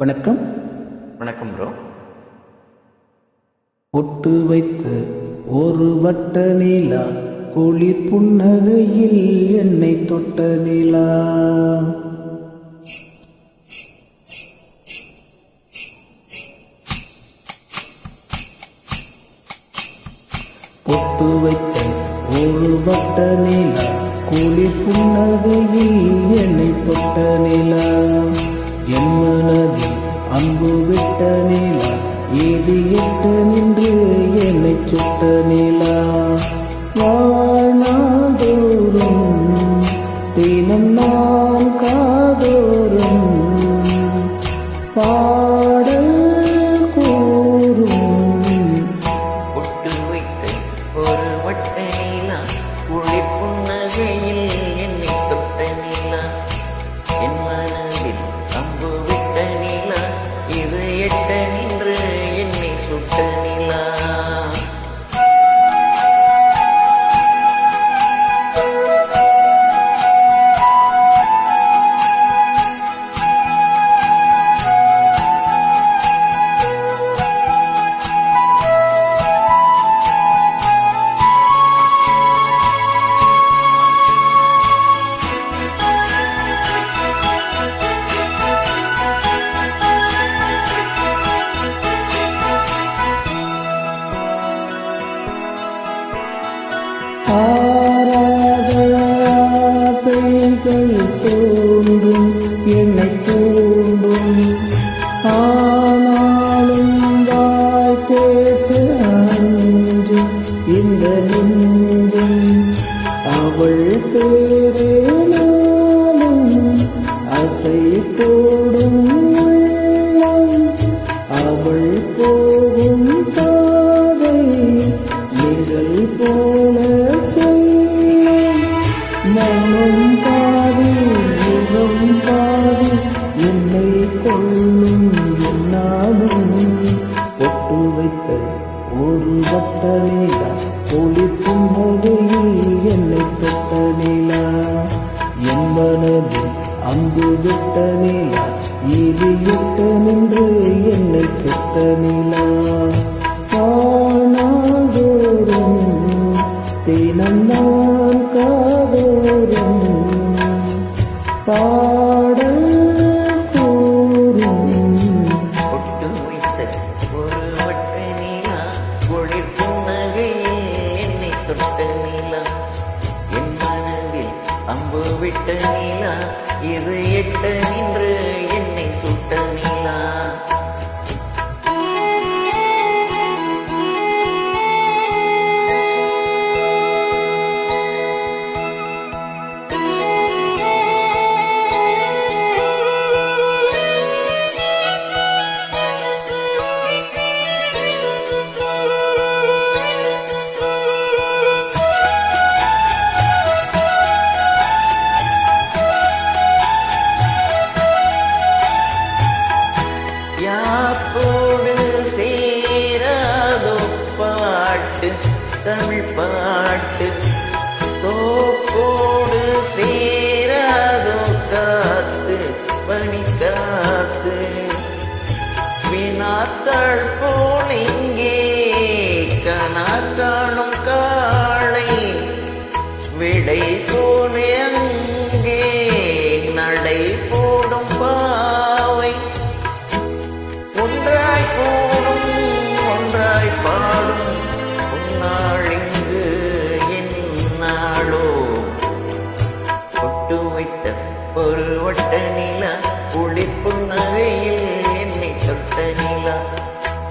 வணக்கம். வணக்கம் ப்ரோ பொட்டு வைத்து ஒரு வட்ட நிலா குளிர் புன்னகையில் என்னை தொட்ட நிலா. பொட்டு வைத்த ஒரு வட்ட நிலா குளிர் புன்னகையில் என்னை தொட்ட நிலா. என்னை தூண்டும். ஆனாலும் வாய் பேச அஞ்சும் இந்த நெஞ்சம் அவள் பேரே வட்ட நிலா ஒளி புன்னகையில் என்னை தொட்ட நிலா என் மனதில் அங்கு விட்ட நிலா இது இட்ட நின்று என்னை சுட்ட நிலா அம்பு விட்ட இது எட்ட தமிழ் பாட்டு தோப்போடு சேராதோ காத்து பணி காத்து. வினாத்தாள் போல் இங்கே கனாத்தாளும் காளை விடை போனே அங்கே நடை போடும் பாவை. ஒன்றாய் போடும் ஒன்றாய் பாடும். உன்னாள்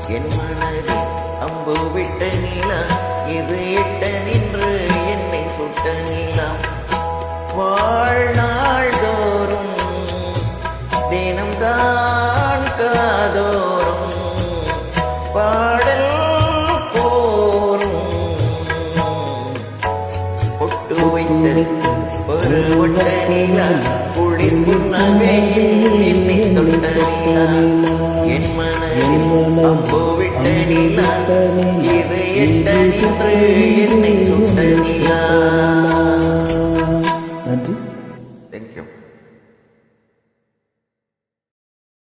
என் மனதில் அம்பு விட்ட நிலா இது இட்ட நின்று என்னை சுட்ட நிலா வாழ்நாள் தோறும் தினம்தான் காதோறும் பாடல் போரும். பொட்டு வைத்த ஒரு ஒட்ட நிலா குளிர் புன்னகையில் என்னை தொட்ட நிலா என் மனதில் அம்பு விட்ட இது நின்று.